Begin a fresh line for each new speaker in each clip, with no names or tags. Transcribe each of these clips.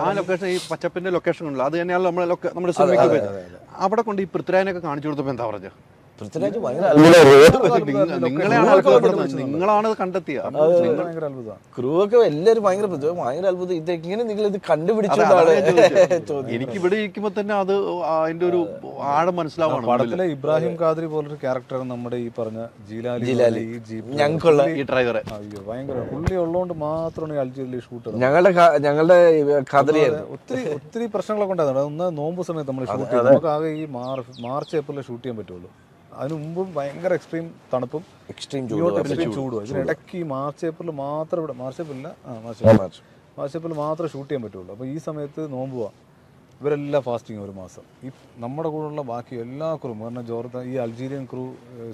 ആ ലൊക്കേഷൻ ഈ പച്ചപ്പിന്റെ ലൊക്കേഷൻ ഉണ്ടല്ലോ. അത് തന്നെയാണ് നമ്മളെ നമ്മുടെ സിനിമയ്ക്ക് അവിടെ കൊണ്ട് ഈ പൃഥ്വിരാജിനൊക്കെ കാണിച്ചു കൊടുത്തപ്പോൾ എന്താ പറഞ്ഞു
പൃഥ്വിരാജ്.
നിങ്ങളാണ് കണ്ടെത്തിയത്
ക്രൂ ഒക്കെ എല്ലാവരും ഭയങ്കര ഭയങ്കര അത്ഭുതം. ഇത് എങ്ങനെ നിങ്ങൾ ഇത് കണ്ടുപിടിച്ചതാണ്.
എനിക്ക് ഇവിടെ ഇരിക്കുമ്പോ തന്നെ അത് അതിന്റെ ഒരു ആഴം മനസ്സിലാവാണ്
പടത്തിലെ ഇബ്രാഹിം ഖാദ്രി പോലൊരു ക്യാരക്ടർ നമ്മുടെ ഈ പറഞ്ഞ ജീലാലി
ജീലാലി.
ഈ ജീപ്പ്
ഞങ്ങൾക്കുള്ള
ഈ ഡ്രൈവറെ
അയ്യോ ഭയങ്കര പുള്ളി ഉള്ളതുകൊണ്ട് മാത്രമാണ് ഈ അൽജീരിയയിൽ ഷൂട്ട്
ഞങ്ങളുടെ ഞങ്ങളുടെ ഖാദരി
ഒത്തിരി ഒത്തിരി പ്രശ്നങ്ങളൊക്കെ ഉണ്ടായിരുന്നു. ഒന്ന് നോമ്പ് സമയത്ത് നമ്മൾ ഷൂട്ട് ചെയ്തു. നമുക്ക് ആകെ ഈ മാർച്ച് മാർച്ച് ഏപ്രിലിൽ ഷൂട്ട് ചെയ്യാൻ പറ്റുള്ളൂ. അതിന് മുമ്പും ഭയങ്കര എക്സ്ട്രീം തണുപ്പും.
എക്സ്ട്രീം ചൂടും
ഇതിനിടയ്ക്ക് ഈ മാർച്ച് ഏപ്രിൽ മാത്രം ഇവിടെ മാർച്ച് ഏപ്രിലില്ല ആ March April
March.
March April മാത്രമേ ഷൂട്ട് ചെയ്യാൻ പറ്റുള്ളൂ. അപ്പോൾ ഈ സമയത്ത് നോമ്പ് പോവാം. ഇവരെല്ലാം ഫാസ്റ്റിങ് ഒരു മാസം. ഈ നമ്മുടെ കൂടെയുള്ള ബാക്കി എല്ലാ ക്രൂ കാരണം ജോർദ ഈ Algerian crew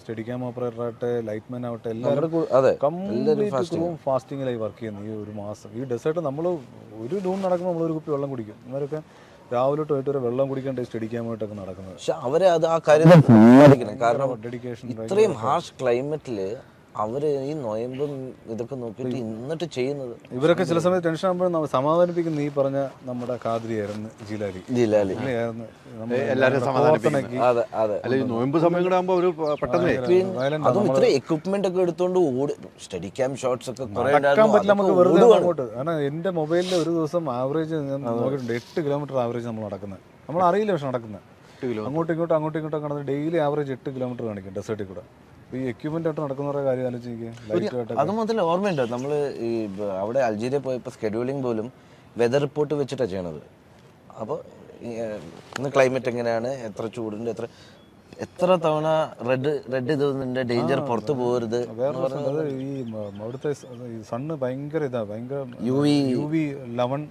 study cam operator ആവട്ടെ ലൈറ്റ്മാൻ ആവട്ടെ എല്ലാവരും കംപ്ലീറ്റ് ക്രൂവും ഫാസ്റ്റിങ്ങിലായി വർക്ക് ചെയ്യുന്നത് ഈ ഒരു മാസം. ഈ ഡെസേർട്ട് നമ്മൾ ഒരു ഡൂൺ നടക്കുമ്പോൾ നമ്മൾ ഒരു കുപ്പി വെള്ളം കുടിക്കും. ഇവരൊക്കെ രാവിലെ തൊട്ട് വൈകിട്ട് വരെ വെള്ളം കുടിക്കാൻ ടേസ്റ്റ് അടിക്കാൻ വേണ്ടിട്ടൊക്കെ നടക്കുന്നത്.
പക്ഷെ അവരെ അത് ആ കാര്യം കാരണം
ഡെഡിക്കേഷൻ
ഇത്രയും ഹാർഷ് ക്ലൈമറ്റിൽ അവർ ഈ നോയമ്പും ഇതൊക്കെ നോക്കിയിട്ട് എന്നിട്ട് ചെയ്യുന്നത്.
ഇവരൊക്കെ ചില സമയത്ത് ടെൻഷൻ ആകുമ്പോൾ സമാധാനിപ്പിക്കുന്ന ഈ പറഞ്ഞ നമ്മുടെ കാതിരിയായിരുന്നു ജിലാലി.
ജിലാലി. അതെ അതെ.
അല്ല നോയമ്പ് ഒരു പെട്ടെന്ന്
അതും ഇത്ര എക്വിപ്മെന്റ് ഒക്കെ എടുത്തോണ്ട് ഓടി സ്റ്റഡി ക്യാം ഷോട്ട്സ് ഒക്കെ
വെറുതെ അങ്ങോട്ട്. കാരണം എന്റെ മൊബൈലിൽ ഒരു ദിവസം ആവറേജ് ഞാൻ നോക്കിയിട്ടുണ്ട്. എട്ട് കിലോമീറ്റർ ആവറേജ് നമ്മൾ നടക്കുന്നത് നമ്മൾ അറിയില്ല പക്ഷെ നടക്കുന്നത് അങ്ങോട്ടും ഇങ്ങോട്ടും അങ്ങോട്ടും ഇങ്ങോട്ടും നടന്ന് ഡെയിലി ആവറേജ് എട്ട് കിലോമീറ്റർ കാണിക്കും ഡെസേർട്ടിൽ കൂടെ. ഈ എക്യുപ്മെന്റ് ആയിട്ട് നടക്കുന്ന കാര്യം ആലോചിക്കുക ലൈറ്റ്
അത് മുതൽ ഓർമ്മയുണ്ട് നമ്മൾ ഈ അവിടെ അൾജീരിയ പോയപ്പോൾ സ്കെഡ്യൂളിംഗ് പോലും വെതർ റിപ്പോർട്ട് വെച്ചിട്ടാണ് ചെയ്യണത്. അപ്പോൾ ഇന്ന് ക്ലൈമറ്റ് എങ്ങനെയാണ്? എത്ര ചൂടുണ്ട് എത്ര എത്ര തവണ റെഡ് റെഡ് ഇതുണ്ട് ഡേഞ്ചർ പുറത്ത് പോകരുത്
ഈ അവിടുത്തെ സണ്ണ് ഭയങ്കര ഇതാ ഭയങ്കര
U V
U V eleven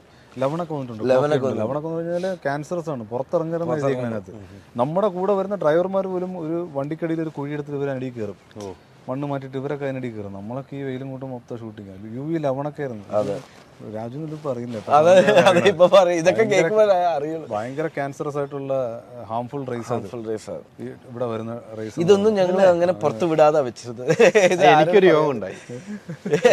ലെവനൊക്കെ വന്നിട്ടുണ്ട്. കോഫി ഉണ്ട്. എന്ന് പറഞ്ഞാൽ ക്യാൻസറസ് ആണ്. പുറത്തിറങ്ങരുന്ന അതിനകത്ത്. നമ്മുടെ കൂടെ വരുന്ന ഡ്രൈവർമാർ പോലും ഒരു വണ്ടിക്കടിയിൽ ഒരു കുഴി ഇവരെ അടിയിൽ കയറും. മണ്ണ് മാറ്റിയിട്ട് ഇവരൊക്കെ അതിനടി കയറും. നമ്മളൊക്കെ ഈ വെയിലും കൊണ്ട് മൊത്തം ഷൂട്ടിങ് യു വി ലെവനൊക്കെ ആയിരുന്നു. രാജു ഇത് അറിയില്ല കേട്ടോ.
അതെ അതെ ഇപ്പൊ പറയും. ഇതൊക്കെ കേൾക്കുമ്പോൾ അറിയുള്ളൂ.
ഭയങ്കര ക്യാൻസറസ് ആയിട്ടുള്ള ഹാംഫുൾ റേസ്
ഹാംഫുൾ
റേസ് ഇവിടെ വരുന്ന റേസ്
ഇതൊന്നും ഞങ്ങൾ അങ്ങനെ പുറത്ത് വിടാതെ വെച്ചിരുന്നത് എനിക്ക്
എനിക്കൊരു യോഗം ഉണ്ടായി.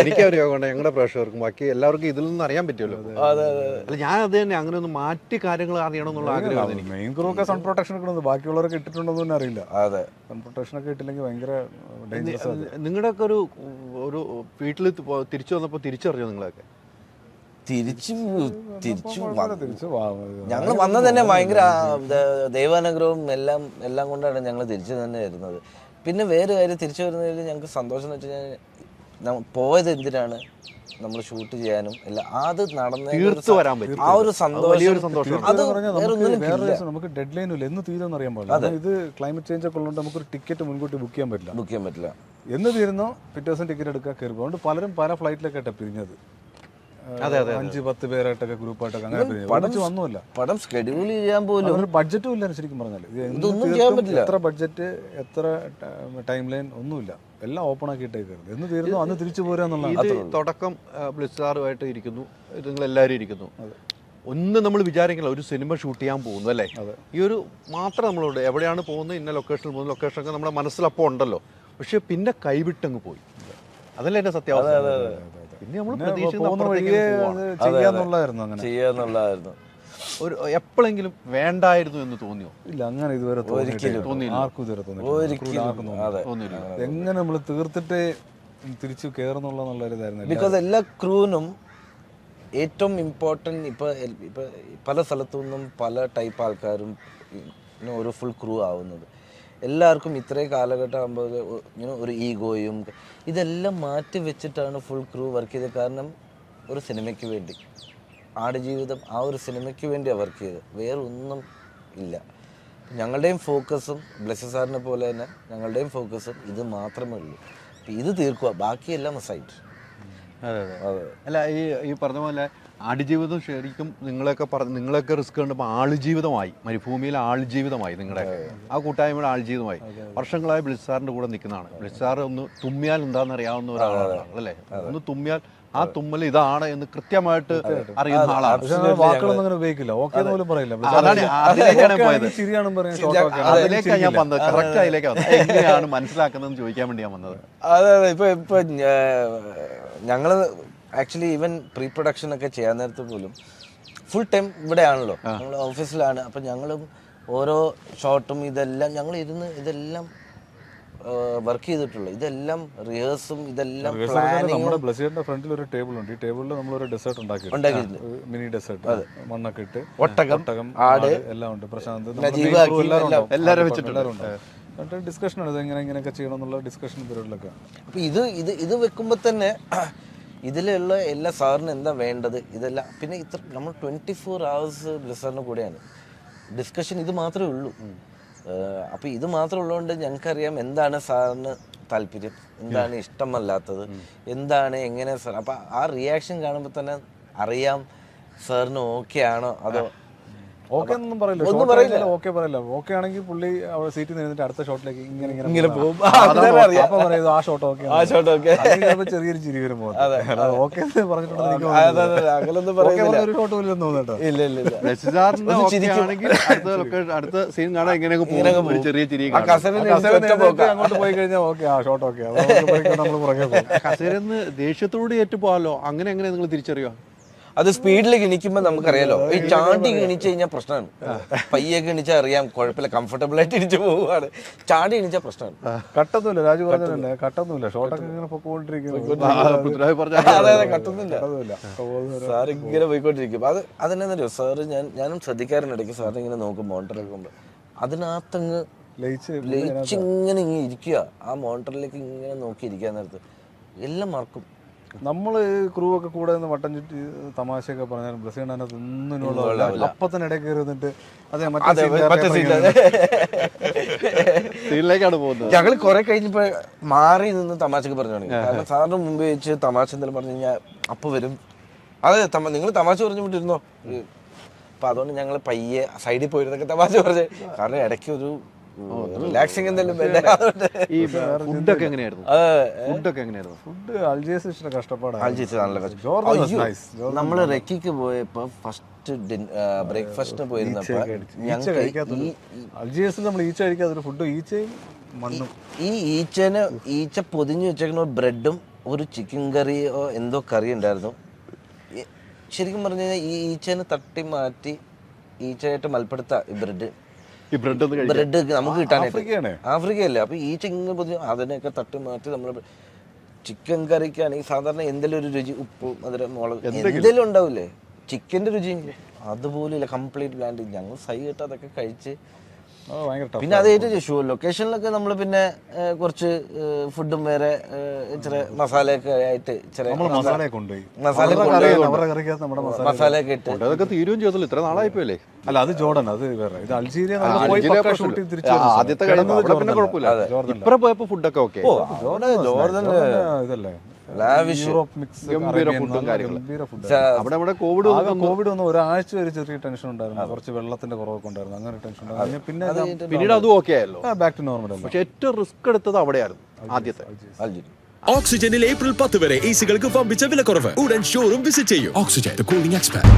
എനിക്കൊരു യോഗം ഉണ്ടായി ഞങ്ങളുടെ പ്രേക്ഷകർക്കും. ബാക്കി എല്ലാവർക്കും ഇതിൽ നിന്ന് അറിയാൻ പറ്റുമല്ലോ.
അതെ അതെ
അല്ല ഞാൻ അത് തന്നെ അങ്ങനെ ഒന്ന് മാറ്റി കാര്യങ്ങൾ അറിയണം എന്നുള്ള ആഗ്രഹം എനിക്ക്.
മെയിൻ ക്രൂ ഒക്കെ സൺ പ്രൊട്ടക്ഷൻ ഇടുന്നത് ബാക്കിയുള്ളവരൊക്കെ ഇട്ടിട്ടുണ്ടോ എന്ന് അറിയില്ല.
അതെ.
സൺ പ്രൊട്ടക്ഷൻ ഒക്കെ ഇട്ടില്ലെങ്കിൽ ഭയങ്കര ഡേഞ്ചറസ് ആണ്
നിങ്ങളുടെയൊക്കെ ഒരു ഒരു വീട്ടിൽ തിരിച്ചു വന്നപ്പോൾ തിരിച്ചറിഞ്ഞോ നിങ്ങളൊക്കെ?
തിരിച്ചു തിരിച്ചു ഞങ്ങൾ വന്നത് തന്നെ ഭയങ്കര ദൈവാനുഗ്രഹവും എല്ലാം എല്ലാം കൊണ്ടാണ് ഞങ്ങൾ തിരിച്ചു തന്നെ വരുന്നത്. പിന്നെ വേറെ കാര്യം തിരിച്ചു വരുന്നതിൽ ഞങ്ങൾക്ക് സന്തോഷം എന്ന് വെച്ച് കഴിഞ്ഞാൽ പോയത് എന്തിനാണ് നമ്മൾ ഷൂട്ട് ചെയ്യാനും അല്ല അത് നടന്ന ആ ഒരു സന്തോഷം. അത് വേറെ
നമുക്ക് വേറെ നമുക്ക് ഡെഡ് ലൈനും ഇല്ല. എന്ന് തീരുമെന്ന് അറിയാൻ പാടില്ല. ഇത് ക്ലൈമറ്റ് ചേഞ്ച് ഒക്കെ ഉള്ളതുകൊണ്ട് നമുക്ക് ടിക്കറ്റ് മുൻകൂട്ടി ബുക്ക് ചെയ്യാൻ പറ്റില്ല.
ബുക്ക് ചെയ്യാൻ പറ്റില്ല.
എന്ന് തീരുന്നോ പിറ്റേ ദിവസം ടിക്കറ്റ് എടുക്കാൻ കയറി പോകും. അതുകൊണ്ട് പലരും പല ഫ്ലൈറ്റിലൊക്കെ
ആയിട്ടാണ് പിരിഞ്ഞത്.
അഞ്ച് പത്ത് പേരായിട്ടൊക്കെ ഗ്രൂപ്പായിട്ടൊക്കെ അങ്ങനെ ഒരുമിച്ച് വന്നുമില്ല.
പടം ഷെഡ്യൂൾ ചെയ്യാൻ പോലും
അതൊരു ബഡ്ജറ്റും ഇല്ല ശരിക്കും പറഞ്ഞാൽ
ഇതൊന്നും ചെയ്യാൻ പറ്റില്ല.
എത്ര ബഡ്ജറ്റ് എത്ര ടൈം ലൈൻ ഒന്നുമില്ല. എല്ലാം ഓപ്പൺ ആക്കിയിട്ടേക്കരുത്. എന്ന് തീരുന്നു അന്ന് തിരിച്ചു
ഇത് തുടക്കം ബ്ലിസാറുമായിട്ട് ഇരിക്കുന്നു. നിങ്ങൾ എല്ലാവരും ഇരിക്കുന്നു. ഒന്ന് നമ്മൾ വിചാരിക്കില്ല ഒരു സിനിമ ഷൂട്ട് ചെയ്യാൻ പോകുന്നു അല്ലേ? ഈ ഒരു മാത്രം നമ്മളോട് എവിടെയാണ് പോകുന്നത് ഇന്ന ലൊക്കേഷനിൽ പോകുന്ന ലൊക്കേഷനൊക്കെ നമ്മുടെ മനസ്സിലപ്പോൾ ഉണ്ടല്ലോ. പക്ഷെ പിന്നെ കൈവിട്ടങ്ങ് പോയി. അതല്ലേ എന്റെ സത്യാവസ്ഥ. പിന്നെ നമ്മൾ പ്രതീക്ഷിക്കുന്ന
ചെയ്യാന്നുള്ളതായിരുന്നു
ഒരു എപ്പോഴെങ്കിലും വേണ്ടായിരുന്നു എന്ന് തോന്നിയോ?
ഇല്ല അങ്ങനെ ഇതുവരെ തോന്നിയില്ല. ആർക്കും ഇതുവരെ
തോന്നിയില്ല.
എങ്ങനെ നമ്മൾ തീർത്തിട്ട് തിരിച്ചു കയറുന്നുള്ള
ബിക്കോസ് എല്ലാ ക്രൂവിനും ഏറ്റവും ഇമ്പോർട്ടന്റ് ഇപ്പോൾ ഇപ്പോൾ പല സ്ഥലത്തു നിന്നും പല ടൈപ്പ് ആൾക്കാരും ഒരു ഫുൾ ക്രൂ ആവുന്നത്. എല്ലാവർക്കും ഇത്രയും കാലഘട്ടം ആകുമ്പോൾ ഇങ്ങനെ ഒരു ഈഗോയും ഇതെല്ലാം മാറ്റി വെച്ചിട്ടാണ് ഫുൾ ക്രൂ വർക്ക് ചെയ്തത്. കാരണം ഒരു സിനിമയ്ക്ക് വേണ്ടി ആടുജീവിതം ആ ഒരു സിനിമയ്ക്ക് വേണ്ടിയാണ് വർക്ക് ചെയ്തത്. വേറെ ഒന്നും ഇല്ല. ഞങ്ങളുടെയും ഫോക്കസും ബ്ലസ് സാറിനെ പോലെ തന്നെ ഞങ്ങളുടെയും ഫോക്കസും ഇത് മാത്രമേ ഉള്ളൂ. ഇത് തീർക്കുക ബാക്കിയെല്ലാം സൈറ്റ്
അതെ അതെ അല്ല ഈ ഈ പറഞ്ഞ പോലെ ആടുജീവിതം ശരിക്കും നിങ്ങളൊക്കെ പറഞ്ഞ നിങ്ങളൊക്കെ റിസ്ക് കണ്ടപ്പോൾ ആളുജീവിതമായി. മരുഭൂമിയിൽ ആളുജീവിതമായി നിങ്ങളുടെ ആ കൂട്ടായ്മയുടെ ആളുജീവിതമായി. വർഷങ്ങളായി ബ്ലിസാറിന്റെ കൂടെ നിൽക്കുന്നതാണ്. ബ്ലിസാർ ഒന്ന് തുമ്മിയാൽ എന്താണെന്ന് അറിയാവുന്ന ഒരാളാണ് അല്ലേ? ഒന്ന് തുമ്മിയാൽ ആ തുമ്മൽ ഇതാണ് എന്ന് കൃത്യമായിട്ട് അറിയുന്ന ആളാണ്.
വാക്കുകളൊന്നും അങ്ങനെ ഉപയോഗിക്കില്ല. ഓക്കെ പോലും പറയില്ല.
അതിലേക്കാണ് പോയത്. അതിലേക്കാണ് ഞാൻ വന്നത്. കറക്റ്റ് അതിലേക്കാണ് വന്നത്. എങ്ങനെയാണ് മനസ്സിലാക്കുന്നതെന്ന് ചോദിക്കാൻ വേണ്ടി ഞാൻ വന്നത്?
അതെ അതെ. ഇപ്പൊ ഇപ്പൊ ഞ- ഞങ്ങൾ ആക്ച്വലി ഈവൻ പ്രീ പ്രൊഡക്ഷൻ ഒക്കെ ചെയ്യാൻ നേരത്ത് പോലും ഫുൾ ടൈം ഇവിടെയാണല്ലോ. നമ്മൾ ഓഫീസിലാണ് അപ്പം ഞങ്ങളും ഓരോ ഷോട്ടും ഇതെല്ലാം ഞങ്ങൾ ഇരുന്ന് ഇതെല്ലാം വർക്ക് ചെയ്തിട്ടുള്ളൂ. ഇതെല്ലാം റിഹേഴ്സും ഇതെല്ലാം
നമ്മുടെ ബ്ലസിയുടെ ഫ്രണ്ടിൽ ഒരു ടേബിൾ ഉണ്ട്. ഈ ടേബിളിൽ നമ്മൾ ഒരു ഡെസേർട്ട് ഉണ്ടാക്കി. മിനി ഡെസേർട്ട് മണ്ണൊക്കെ ഇട്ട്
ഒട്ടകം,
ഒട്ടകം
ആട്,
എല്ലാം ഉണ്ട്. പ്രശാന്ത് എല്ലാവരും
വെച്ചിട്ടുണ്ട്.
എന്നിട്ട് ഡിസ്കഷൻ ആണ് ഇത് എങ്ങനെ ഇങ്ങനെയൊക്കെ ചെയ്യണം എന്നുള്ള ഡിസ്കഷൻ പീരീഡിലൊക്കെ
അപ്പോൾ ഇത് ഇത് ഇത് വെക്കുമ്പോൾ തന്നെ ഇതിലുള്ള എല്ലാ സാറിന് എന്താ വേണ്ടത്? ഇതെല്ലാം പിന്നെ ഇത്ര നമ്മൾ ട്വന്റി ഫോർ അവേഴ്സ് ബ്ലസറിന് കൂടെയാണ്. ഡിസ്കഷൻ ഇത് മാത്രമേ ഉള്ളൂ. അപ്പോൾ ഇത് മാത്രമേ ഉള്ളതുകൊണ്ട് ഞങ്ങൾക്കറിയാം എന്താണ് സാറിന് താല്പര്യം. എന്താണ് ഇഷ്ടമല്ലാത്തത്? എന്താണ് എങ്ങനെ സാർ അപ്പോൾ ആ റിയാക്ഷൻ കാണുമ്പോൾ തന്നെ അറിയാം സാറിന് ഓക്കെ ആണോ അതോ
ഓക്കെ ഒന്നും പറയില്ല.
ഒന്നും പറയില്ല.
ഓക്കെ പറയില്ല. ഓക്കെ ആണെങ്കിൽ പുള്ളി അവിടെ സീറ്റിൽ നിന്നിട്ട് അടുത്ത ഷോട്ടിലേക്ക് ഇങ്ങനെ
ഇങ്ങനെ
പോകും.
പോകും. ആ,
ഷോട്ട് ഓക്കെ
ആ ഷോട്ട് ഓക്കെ
ചെറിയൊരു ചിരി വരും ഓക്കെ
അടുത്ത അടുത്ത സീൻ കാണാൻ ഇങ്ങനെയൊക്കെ ചെറിയ ചിരി.
അങ്ങോട്ട് പോയി കഴിഞ്ഞാൽ ഓക്കെ ആ ഷോട്ട് ഓക്കെ നമ്മൾ പുറകെ പോകും.
കസേരന്ന് ദേഷ്യത്തോട് ഏറ്റു പോകാലോ അങ്ങനെ എങ്ങനെ നിങ്ങൾ തിരിച്ചറിയോ
അത് സ്പീഡിൽ കിണിക്കുമ്പോ നമുക്കറിയാലോ. ഈ ചാണ്ടി ഗണിച്ചു കഴിഞ്ഞാൽ പ്രശ്നമാണ് പയ്യെ ഗണിച്ചാൽ അറിയാം കുഴപ്പമില്ല കംഫർട്ടബിൾ ആയിട്ട് ഇടിച്ചു പോവുകയാണ് ചാണ്ടി കിണിച്ചാൽ പ്രശ്നമാണ്
കട്ടൊന്നുമില്ല രാജു പറഞ്ഞതല്ലേ കട്ടൊന്നുമില്ല. ഷോട്ടൊക്കെ ഇങ്ങനെ പൊക്കോണ്ടിരിക്കുന്നു.
സാർ ഇങ്ങനെ പോയിക്കൊണ്ടിരിക്കും. അത് അതിനെന്താ സാറ് ഞാൻ ഞാനും ശ്രദ്ധിക്കാറുണ്ട് ഇടയ്ക്ക് സാറിന് ഇങ്ങനെ നോക്കും മോണിറ്ററൊക്കെ കൊണ്ട് അതിനകത്തങ്ങ്
ലയിച്ച്
ലയിച്ചിങ്ങനെ ഇങ്ങനെ ഇരിക്കുക ആ മോണിറ്ററിലേക്ക് ഇങ്ങനെ നോക്കി ഇരിക്കാൻ നേരത്ത് എല്ലാം മറക്കും.
നമ്മൾ ക്രൂ ഒക്കെ കൂടെ നിന്ന് വട്ടം ചുറ്റി തമാശയൊക്കെ പറഞ്ഞാൽ ബ്രസീൽ അതിനകത്ത് ഒന്നിനുള്ള അപ്പത്തന്നെ ഇടയ്ക്ക് കയറുന്നിട്ട് അതെ മറ്റേ
സീനിലേക്കാണ് പോകുന്നത്.
ഞങ്ങൾ കുറെ കഴിഞ്ഞപ്പോ മാറി നിന്ന് തമാശക്ക് പറഞ്ഞു തുടങ്ങി. കാരണം സാറിന് മുമ്പ് വെച്ച് തമാശ എന്തെങ്കിലും പറഞ്ഞു കഴിഞ്ഞാൽ അപ്പൊ വരും. അതെ നിങ്ങൾ തമാശ പറഞ്ഞു വിട്ടിരുന്നോ അപ്പൊ അതുകൊണ്ട് ഞങ്ങൾ പയ്യെ സൈഡിൽ പോയിരുന്നൊക്കെ തമാശ പറഞ്ഞു. കാരണം ഇടയ്ക്ക് ഒരു റിലാക്സിങ് എന്തെങ്കിലും
ഈ ഫുഡൊക്കെ എങ്ങനെയായിരുന്നു? ഫുഡൊക്കെ എങ്ങനെയായിരുന്നു?
ഫുഡ് അൽജേസ് ഇഷ്ടം കഷ്ടപ്പാടാണ്
നമ്മൾ റെക്കിക്ക് പോയപ്പോ ഫസ്റ്റ് ബ്രേക്ക്ഫാസ്റ്റ് പോയിരുന്നപ്പോ
അൽജിയസിൽ നമ്മൾ ഈച്ച കഴിക്കാതെ ഒരു ഫുഡ് ഈച്ചയും മണ്ണും.
ഈ ഈച്ചന് ഈച്ച പൊതിഞ്ഞു വെച്ചേക്കുന്ന ബ്രെഡും ഒരു ചിക്കൻ കറിയോ എന്തോ കറി ഉണ്ടായിരുന്നു. ശരിക്കും പറഞ്ഞു കഴിഞ്ഞാൽ ഈ ഈച്ചനെ തട്ടി മാറ്റി ഈച്ചയായിട്ട് മൽപ്പെടുത്ത ഈ ബ്രെഡ്.
ഈ ബ്രെഡ്
ബ്രെഡ് നമുക്ക് കിട്ടാനായിട്ട്. ആഫ്രിക്കയല്ലേ. അപ്പൊ ഈ ചിങ്ങ അതിനെയൊക്കെ തട്ടി മാറ്റി നമ്മൾ ചിക്കൻ കറിക്കാണെങ്കിൽ സാധാരണ എന്തെങ്കിലും ഒരു രുചി ഉപ്പ് മധുരം മുളക് എന്തെങ്കിലും. ഉണ്ടാവില്ലേ? ചിക്കന്റെ രുചി. അതുപോലും ഇല്ല കംപ്ലീറ്റ് ബ്ലാൻഡ് ഞങ്ങൾ സൈ കിട്ടാതൊക്കെ അതൊക്കെ കഴിച്ച് പിന്നെ അത് ഏറ്റവും ഷൂ ലൊക്കേഷനിലൊക്കെ നമ്മൾ പിന്നെ കുറച്ച് ഫുഡും വേറെ ചെറിയ ഇച്ചിരി മസാലയൊക്കെ ആയിട്ട് ഇച്ചിരി മസാലയൊക്കെ ഇട്ട്.
അതൊക്കെ തീരുകയും ചെയ്തല്ലോ ഇത്ര നാളായിപ്പോയല്ലേ?
അല്ല അത് ജോർഡൻ അത് വേറെ. ഇത്
അൾജീരിയ ആദ്യത്തെ ഇപ്പറ പോയപ്പോ ഫുഡൊക്കെ ഓക്കെ
ജോർഡൻ
ഇതല്ലേ?
ഗംഭീര ഫുഡും കാര്യങ്ങളും. അവിടെ നമ്മുടെ കോവിഡ്
കോവിഡ് വന്ന്. ഒരാഴ്ച വരെ ചെറിയ ടെൻഷൻ ഉണ്ടായിരുന്നു. കുറച്ച് വെള്ളത്തിന്റെ കുറവൊക്കെ ഉണ്ടായിരുന്നു. അങ്ങനെ ടെൻഷൻ ഉണ്ടായിരുന്നു. പിന്നെ
പിന്നീട് അതും ഓക്കെ ആയല്ലോ.
ബാക്ക് ടു നോർമൽ
പക്ഷെ ഏറ്റവും റിസ്ക് എടുത്തത് അവിടെയായിരുന്നു ആദ്യത്തെ.
ഓക്സിജനിൽ ഏപ്രിൽ പത്ത് വരെ എ സികൾക്ക് പമ്പിച്ച വില കുറവ് ഉടൻ ഷോറും വിസിറ്റ് ചെയ്യും. Oxygen cooling expert